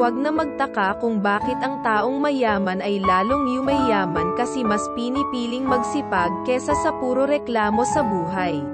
Huwag na magtaka kung bakit ang taong mayaman ay lalong yumayaman kasi mas pinipiling magsipag kesa sa puro reklamo sa buhay.